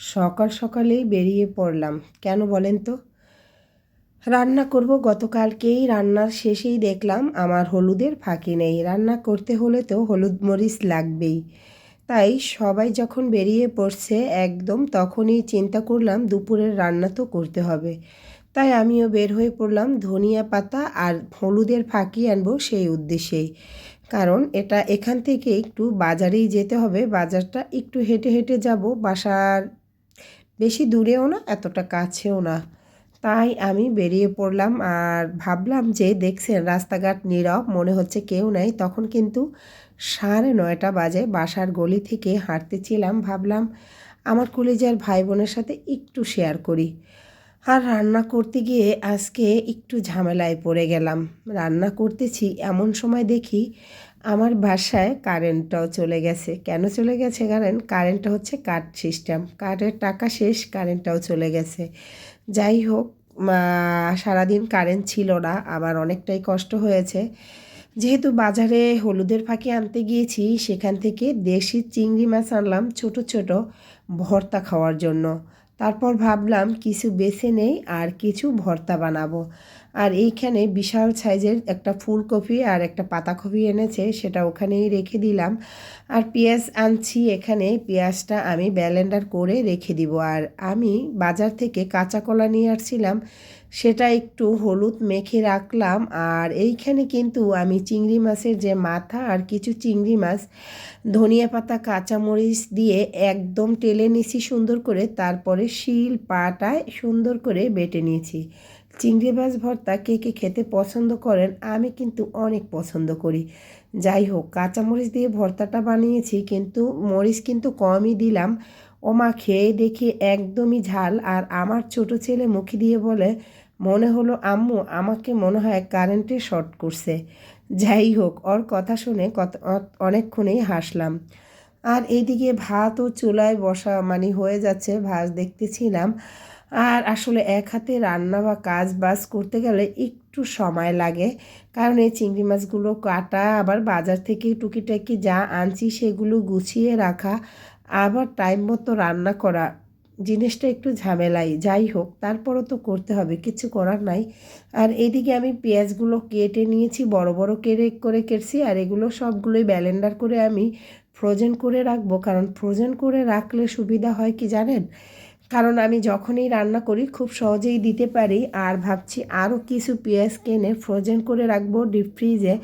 সকাল সকালেই বেরিয়ে পড়লাম। কেন বলেন তো? রান্না করব গতকালকেই, রান্নার শেষেই দেখলাম আমার হলুদের ফাঁকি নেই। রান্না করতে হলে তো হলুদ মরিচ লাগবেই। তাই সবাই যখন বেরিয়ে পড়ছে একদম তখনই চিন্তা করলাম দুপুরের রান্না তো করতে হবে। তাই আমিও বের হয়ে পড়লাম ধনিয়া পাতা আর হলুদের ফাঁকি আনব সেই উদ্দেশ্যেই। কারণ এটা এখান থেকে একটু বাজারেই যেতে হবে। বাজারটা একটু হেঁটে হেঁটে যাব, বাসার বেশি দূরেও না, এতটা কাছেও না। তাই আমি বেরিয়ে পড়লাম আর ভাবলাম যে, দেখছেন, রাস্তাঘাট নীরব, মনে হচ্ছে কেউ নেই। তখন কিন্তু সাড়ে নয়টা বাজে, বাসার গলি থেকে হাঁটতেছিলাম, ভাবলাম আমার কলেজের ভাই বোনের সাথে একটু শেয়ার করি। আর রান্না করতে গিয়ে আজকে একটু ঝামেলায় পড়ে গেলাম। রান্না করতেছি, এমন সময় দেখি আমার বাসায় কারেন্টটাও চলে গেছে। কেন চলে গেছে কারণ কারেন্টটা হচ্ছে কাট সিস্টেম কারেন্টের টাকা শেষ কারেন্টটাও চলে গেছে। যাই হোক সারাদিন কারেন্ট ছিল না, আবার অনেকটাই কষ্ট হয়েছে। যেহেতু বাজারে হলুদের ফাঁকি আনতে গিয়েছি, সেখান থেকে দেশি চিংড়ি মাছ আনলাম ছোট ছোট ভর্তা খাওয়ার জন্য। তারপর ভাবলাম কিছু বেছে নেই আর কিছু ভর্তা বানাবো। আর এইখানে বিশাল সাইজের একটা ফুলকপি আর একটা পাতাকপি এনেছে, সেটা ওখানেই রেখে দিলাম। আর পেঁয়াজ আনছি এখানে, পেঁয়াজটা আমি ব্যালেন্ডার করে রেখে দিব। আর আমি বাজার থেকে কাঁচা কলা নিয়ে আসছিলাম সেটা একটু হলুদ মেখে রাখলাম। আর এইখানে কিন্তু আমি চিংড়ি মাছের যে মাথা আর কিছু চিংড়ি মাছ, ধনিয়া পাতা, কাঁচামরিচ দিয়ে একদম টেলে নিয়েছি সুন্দর করে। তারপরে শিল পাটায় সুন্দর করে বেটে নিয়েছি। চিংড়ি মাছ ভর্তা কে কে খেতে পছন্দ করেন আমি কিন্তু অনেক পছন্দ করি। যাই হোক, কাঁচামরিচ দিয়ে ভর্তাটা বানিয়েছি কিন্তু মরিচ কিন্তু কমই দিলাম। ও মা খেয়ে দেখি একদমই ঝাল। আর আমার ছোট ছেলে মুখে দিয়ে বলে মনে হলো আম্মু আমাকে মনে হয় কারেন্টে শর্ট করছে। যাই হোক, ওর কথা শুনে কত অনেকক্ষণেই হাসলাম। আর এইদিকে ভাত ও চুলায় বসা মানে হয়ে যাচ্ছে, ভাত দেখতেছিলাম। আর আসলে এক হাতে রান্না বা কাজ বাজ করতে গেলে একটু সময় লাগে। কারণ এই চিংড়ি মাছগুলো কাটা, আবার বাজার থেকে টুকিটাকি যা আনছি সেগুলো গুছিয়ে রাখা, আবার টাইম মতো রান্না করা জিনিসটা একটু ঝামেলাই, যাই হোক, তারপরও তো করতে হবে, কিছু করার নাই। আর এদিকে আমি পেঁয়াজগুলো কেটে নিয়েছি, বড় বড় কেড়ে করে কেটছি, আর এগুলো সবগুলোই ব্যালেন্ডার করে আমি ফ্রোজেন করে রাখব। কারণ ফ্রোজেন করে রাখলে সুবিধা হয় কি জানেন? কারণ আমি যখনই রান্না করি, খুব সহজেই দিতে পারি। আর ভাবছি আরও কিছু পেঁয়াজ কেনে ফ্রোজেন করে রাখব ডিপ ফ্রিজে।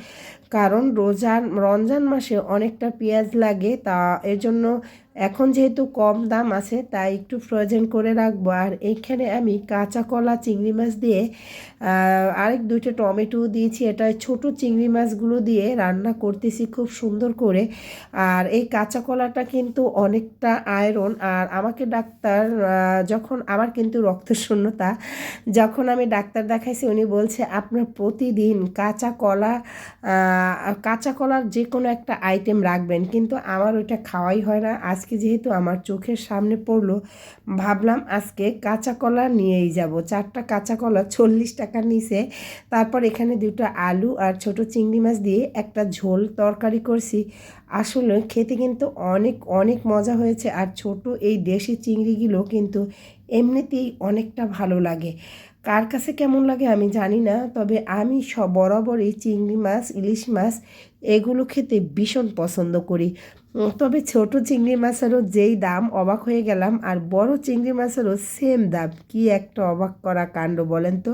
কারণ রোজার, রমজান মাসে অনেকটা পেঁয়াজ লাগে, তা এর জন্য এখন যেহেতু কম দাম আছে, তাই একটু ফ্রোজেন করে রাখব। আর এইখানে আমি কাঁচা কলা, চিংড়ি মাছ দিয়ে আরেক দুইটা টমেটো দিয়েছি, এটা ছোট চিংড়ি মাছগুলো দিয়ে রান্না করতেছি খুব সুন্দর করে। আর এই কাঁচা কলাটা কিন্তু অনেকটা আয়রন আর আমাকে ডাক্তার যখন আমার কিন্তু রক্তশূন্যতা যখন আমি ডাক্তার দেখাইছি, উনি বলছে, আপনার প্রতিদিন কাঁচা কলা কাঁচা কলার যে কোনো একটা আইটেম রাখবেন, কিন্তু আমার ওইটা খাওয়াই হয় না। আজকে যেহেতু আমার চোখের সামনে পড়ল, ভাবলাম আজকে কাঁচা কলা নিয়েই যাব। চারটা কাঁচা কলা চল্লিশ টাকার নিচে তারপর এখানে দুটো আলু আর ছোট চিংড়ি মাছ দিয়ে একটা ঝোল তরকারি করছি। আসলে খেতে কিন্তু অনেক অনেক মজা হয়েছে। আর ছোট এই দেশি চিংড়িগুলো কিন্তু এমনিতেই অনেকটা ভালো লাগে। কার কাছে কেমন লাগে আমি জানি না, তবে আমি সব বরাবরই চিংড়ি মাছ, ইলিশ মাছ এগুলো খেতে ভীষণ পছন্দ করি। তবে ছোট চিংড়ি মাছেরও যেই দাম, অবাক হয়ে গেলাম। আর বড় চিংড়ি মাছেরও সেম দাম। কি একটা অবাক করা কাণ্ড বলেন তো?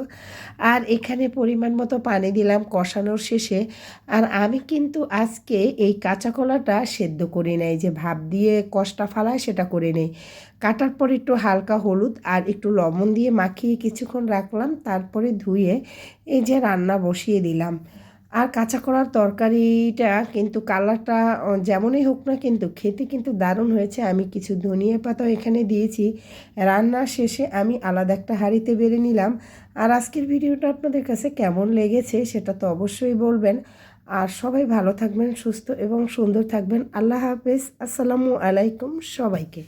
আর এখানে পরিমাণ মতো পানি দিলাম কষানোর শেষে। আর আমি কিন্তু আজকে এই কাঁচা কলাটা সেদ্ধ করে নেই। যে ভাব দিয়ে কষটা ফালায় সেটা করে নেই। কাটার পর একটু হালকা হলুদ আর একটু লবণ দিয়ে মাখিয়ে কিছুক্ষণ রাখলাম। তারপরে ধুয়ে এই যে রান্না বসিয়ে দিলাম। আর কাঁচা করার তরকারিটা কিন্তু কালারটা যেমনই হোক না কিন্তু খেতে কিন্তু দারুণ হয়েছে। আমি কিছু ধনিয়া পাতাও এখানে দিয়েছি। রান্নার শেষে আমি আলাদা একটা হাঁড়িতে বেড়ে নিলাম। আর আজকের ভিডিওটা আপনাদের কাছে কেমন লেগেছে সেটা তো অবশ্যই বলবেন। আর সবাই ভালো থাকবেন, সুস্থ এবং সুন্দর থাকবেন। আল্লাহ হাফেজ। আসসালামু আলাইকুম সবাইকে।